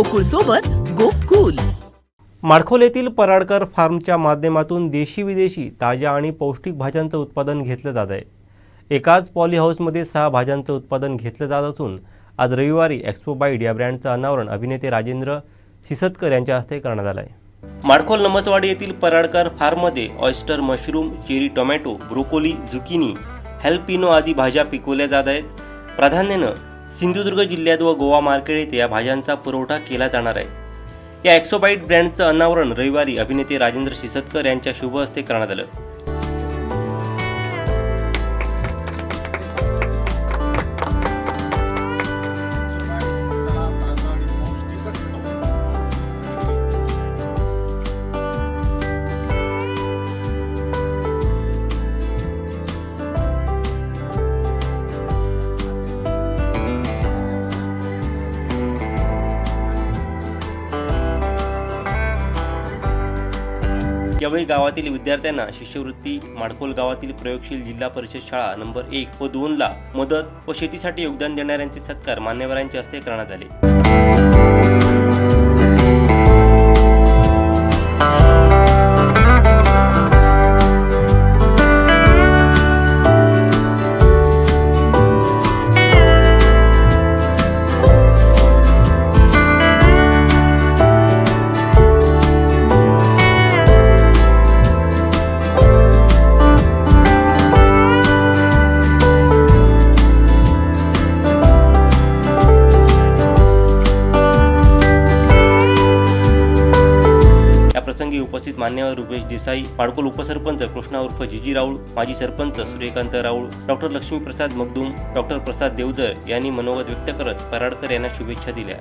गोकुळ सोबत गोकुल. माडखोल येथील पराडकर फार्मच्या माध्यमातून देशी विदेशी ताज्या आणि पौष्टिक भाज्यांचं उत्पादन घेतलं जात आहे. एकाच पॉली हाऊसमध्ये सहा भाज्यांचं उत्पादन घेतलं जात असून आज रविवारी एक्सपो बाईड या ब्रँडचं अनावरण अभिनेते राजेंद्र सिसतकर यांच्या हस्ते करण्यात आलं आहे माडखोल नमसवाडी येथील पराडकर फार्ममध्ये oyster mushroom cherry tomato broccoli zucchini jalapeno आदी भाज्या पिकवल्या जात आहेत. प्राधान्यानं सिंधुदुर्ग जिल्ह्यात व गोवा मार्केट येथे या भाज्यांचा पुरवठा केला जाणार आहे. या एक्सोबाईट ब्रँडचं अनावरण रविवारी अभिनेते राजेंद्र शिसतकर यांच्या शुभ हस्ते करण्यात आलं. यावेळी गावातील विद्यार्थ्यांना शिष्यवृत्ती माडखोल गावातील प्रयोगशील जिल्हा परिषद शाळा नंबर एक व दोन ला मदत व शेतीसाठी योगदान देणाऱ्यांचे सत्कार मान्यवरांच्या हस्ते करण्यात आले. उपस्थित मान्यवर रुपेश देसाई पाडकोल उपसरपंच कृष्णा उर्फ जिजी राऊळ माजी सरपंच सूर्यकांत राऊळ डॉक्टर लक्ष्मीप्रसाद मगदूम डॉक्टर प्रसाद देवदर यांनी मनोगत व्यक्त करत पराडकर यांना शुभेच्छा दिल्या.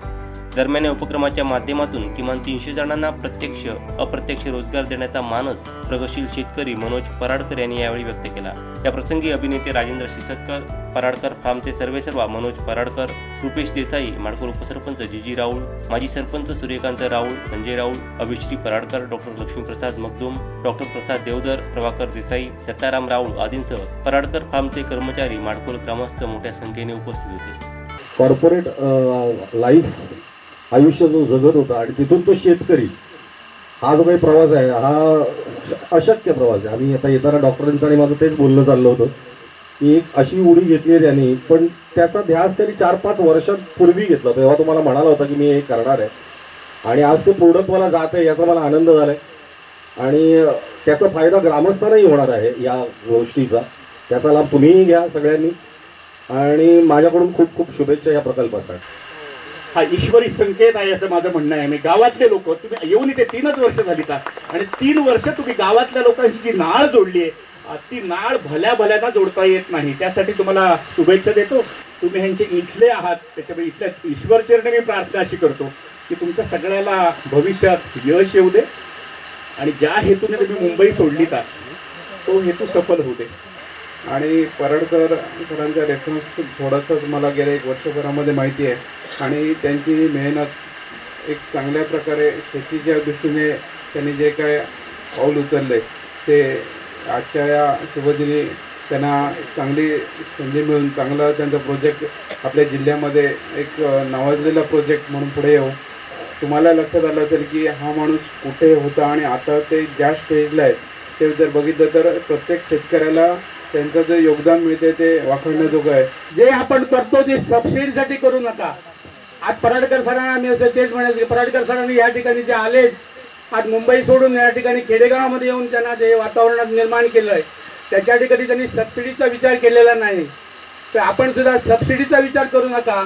दरम्यान या उपक्रमाच्या माध्यमातून किमान तीनशे जणांना प्रत्यक्ष अप्रत्यक्ष रोजगार देण्याचा मानस प्रगतशील शेतकरी मनोज पराडकर यांनी यावेळी व्यक्त केला. या प्रसंगी अभिनेते राजेंद्र शिसतकर पराडकर फार्मचे सर्वेसर्वा मनोज पराडकर रुपेश देसाई माडकोल उपसरपंच जीजी राऊळ माजी सरपंच सूर्यकांत राऊळ संजय राऊळ अभिश्री पराडकर डॉक्टर लक्ष्मीप्रसाद मगदुम डॉक्टर प्रसाद देवदर प्रभाकर देसाई दत्ताराम राऊळ आदींसह पराडकर फार्मचे कर्मचारी माडकोल ग्रामस्थ मोठ्या संख्येने उपस्थित होते. कॉर्पोरेट लाईफ आयुष्य जो जगत होता आणि तिथून तो शेतकरी. हा जो काही प्रवास आहे हा अशक्य प्रवास आहे. आम्ही आता येताना डॉक्टरांचं आणि माझं तेच बोलणं चाललं होतं. की एक अशी उडी घेतली आहे त्यांनी पण त्याचा ध्यास त्यांनी चार पाच वर्षांपूर्वी घेतला तेव्हा तुम्हाला म्हणाला होता की मी हे करणार आहे. आणि आज ते प्रोडक्ट मला जात आहे याचा मला आनंद झाला आहे आणि त्याचा फायदा ग्रामस्थांनाही होणार आहे या गोष्टीचा. त्याचा लाभ तुम्हीही घ्या सगळ्यांनी. आणि माझ्याकडून खूप खूप शुभेच्छा या प्रकल्पासाठी. हा ईश्वरी संकेत आहे असं माझं म्हणणं आहे. मी गावातले लोक तुम्ही येऊन इथे तीनच वर्ष झाली का? आणि तीन वर्ष तुम्ही गावातल्या लोकांशी जी नाळ जोडली आहे ती नाळ भल्या भल्याना जोडता येत नाही. त्यासाठी तुम्हाला शुभेच्छा देतो. तुम्ही ह्यांचे इथले आहात त्याच्यामुळे इथल्या ईश्वरचरणी मी प्रार्थना अशी करतो की तुमच्या सगळ्याला भविष्यात यश येऊ दे आणि ज्या हेतूने तुम्ही मुंबई सोडली का तो हेतू सफल होऊ दे. आणि परळकर सरांचा रेफरन्स थोडासाच मला गेल्या एक वर्षभरामध्ये माहिती आहे. आणि त्यांची मेहनत एक चांगल्या प्रकारे शेतीच्या दृष्टीने त्यांनी जे काय पाऊल उचलले ते आजच्या या शुभदिनी त्यांना चांगली संधी मिळून चांगला त्यांचा प्रोजेक्ट आपल्या जिल्ह्यामध्ये एक नावाजलेला प्रोजेक्ट म्हणून पुढे येऊ. तुम्हाला लक्षात आलं असेल की हा माणूस कुठे होता आणि आता ते ज्या स्टेजला आहे ते जर बघितलं तर प्रत्येक शेतकऱ्याला त्यांचं जे योगदान मिळते ते वाखवण्याजोगं आहे. जे आपण करतो ते सबसिडीसाठी करू नका. आज पराडकर सरांना मी असं तेच म्हणायचं पराडकर सरांनी या ठिकाणी जे आले आज मुंबई सोडून या ठिकाणी खेडेगावामध्ये येऊन त्यांना जे वातावरणात निर्माण केलं आहे त्याच्या ठिकाणी त्यांनी सबसिडीचा विचार केलेला नाही. तर आपण सुद्धा सबसिडीचा विचार करू नका.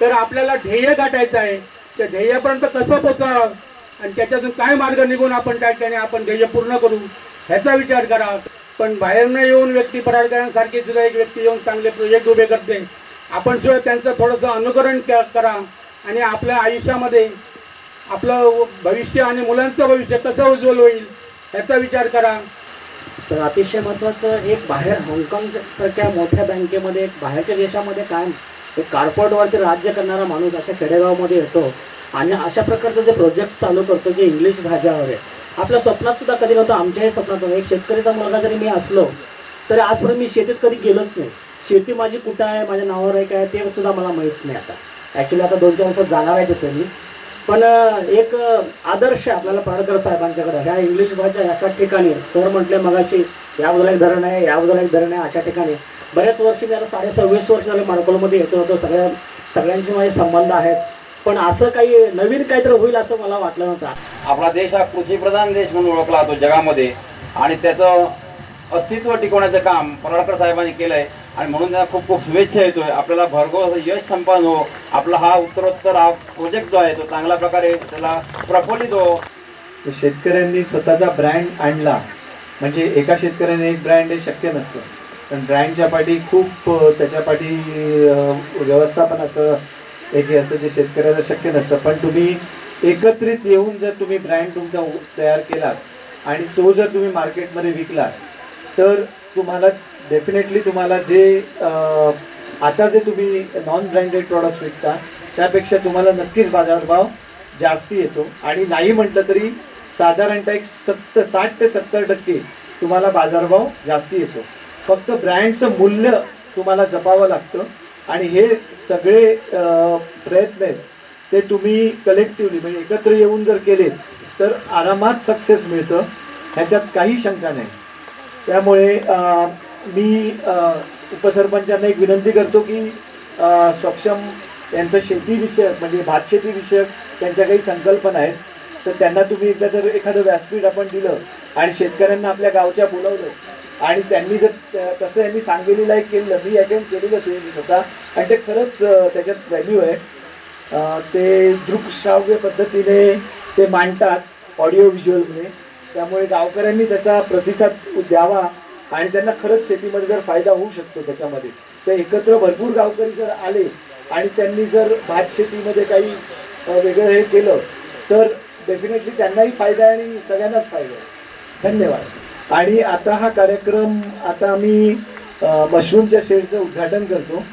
तर आपल्याला ध्येय गाठायचं आहे. त्या ध्येयापर्यंत कसं पोचावं आणि त्याच्यातून काय मार्ग निघून आपण त्या ठिकाणी आपण ध्येय पूर्ण करू? ह्याचा विचार करा. पण बाहेरनं येऊन व्यक्ती पराडकरांसारखी सुद्धा एक व्यक्ती येऊन चांगले प्रोजेक्ट उभे करते. आपण सुद्धा त्यांचं थोडंसं अनुकरण करा आणि आपल्या आयुष्यामध्ये आपलं भविष्य आणि मुलांचं भविष्य कसं उज्ज्वल होईल याचा विचार करा. तर अतिशय महत्त्वाचं एक बाहेर हाँगकाँग सारख्या मोठ्या बँकेमध्ये एक बाहेरच्या देशामध्ये काय एक कार्पोरेटवरती राज्य करणारा माणूस अशा खेडेगावमध्ये येतो आणि अशा प्रकारचं जे प्रोजेक्ट चालू करतो जे इंग्लिश भाषावर आहे आपल्या स्वप्नात सुद्धा कधी नव्हतं. आमच्याही स्वप्नात नव्हतं एक शेतकरीचा मुलगा जरी मी असलो तरी आजपर्यंत मी शेतीत कधी गेलोच नाही. शेती माझी कुठं आहे माझ्या नावावर आहे काय ते सुद्धा मला माहीत नाही आता. ॲक्च्युली आता दोन चार वर्षात जाणार आहे तिथे मी पण एक आदर्श आहे आपल्याला पाडकर साहेबांच्याकडे. ह्या इंग्लिश भाषा अशा ठिकाणी सर म्हटले मगाशी या बाजूला एक धरण आहे या बाजूला एक धरण आहे अशा ठिकाणी. बऱ्याच वर्षी मी आता साडे सव्वीस वर्ष झाले माडकोलमध्ये येतो होतो सगळ्या सगळ्यांचे माझे संबंध आहेत. पण असं काही नवीन काहीतरी होईल असं मला वाटलं नव्हतं. आपला देश हा कृषीप्रधान देश म्हणून ओळखला जातो जगामध्ये. आणि त्याचं अस्तित्व टिकवण्याचं काम पराडकर साहेबांनी केलं आहे आणि म्हणून त्यांना खूप खूप शुभेच्छा येतोय. आपल्याला भरघोस असं यश संपादन हो. आपला हा उत्तरोत्तर हा प्रोजेक्ट जो आहे तो चांगल्या प्रकारे त्याला प्रफुल्लित हो. तर शेतकऱ्यांनी स्वतःचा ब्रँड आणला. म्हणजे एका शेतकऱ्याने एक ब्रँड हे शक्य नसतं. पण ब्रँडच्या पाठी खूप त्याच्या पाठी व्यवस्थापनाचं एक हे असतं जे शेतकऱ्याला शक्य नसतं. पण तुम्ही एकत्रित येऊन जर तुम्ही ब्रँड तुमचा तयार केलात आणि तो जर तुम्ही मार्केटमध्ये विकला तर तुम्हाला डेफिनेटली तुम्हाला जे आता जे तुम्ही नॉन ब्रँडेड प्रॉडक्ट्स विकता त्यापेक्षा तुम्हाला नक्कीच बाजारभाव जास्ती येतो. आणि नाही म्हटलं तरी साधारणतः एक सत्तर साठ ते सत्तर टक्के तुम्हाला बाजारभाव जास्ती येतो. फक्त ब्रँडचं मूल्य तुम्हाला जपावं लागतं. आणि हे सगळे प्रयत्न आहेत ते तुम्ही कलेक्टिव्हली म्हणजे एकत्र येऊन जर केले तर आरामात सक्सेस मिळतं. ह्याच्यात काही शंका नाही. त्यामुळे मी उपसरपंचांना एक विनंती करतो की सक्षम यांचं शेतीविषयक म्हणजे भातशेतीविषयक त्यांच्या काही संकल्पना आहेत. तर त्यांना तुम्ही एकदा जर एखादं व्यासपीठ आपण दिलं आणि शेतकऱ्यांना आपल्या गावच्या बोलवलं आणि त्यांनी जर तसं यांनी सांगलीला आहे केलं मी अटेंड केलेलं ते स्वतः. आणि ते खरंच त्याच्यात व्हॅल्यू आहे. ते दृकश्राव्य पद्धतीने ते मांडतात ऑडिओ व्हिज्युअलमध्ये त्यामुळे गावकऱ्यांनी त्याचा प्रतिसाद द्यावा आणि त्यांना खरंच शेतीमध्ये जर फायदा होऊ शकतो त्याच्यामध्ये. तर एकत्र भरपूर गावकरी जर आले आणि त्यांनी जर भात शेतीमध्ये काही वेगळं हे केलं तर डेफिनेटली त्यांनाही फायदा आहे आणि सगळ्यांनाच फायदा आहे. धन्यवाद. आणि आता हा कार्यक्रम आता आम्ही मशरूमच्या शेडचं उद्घाटन करतो.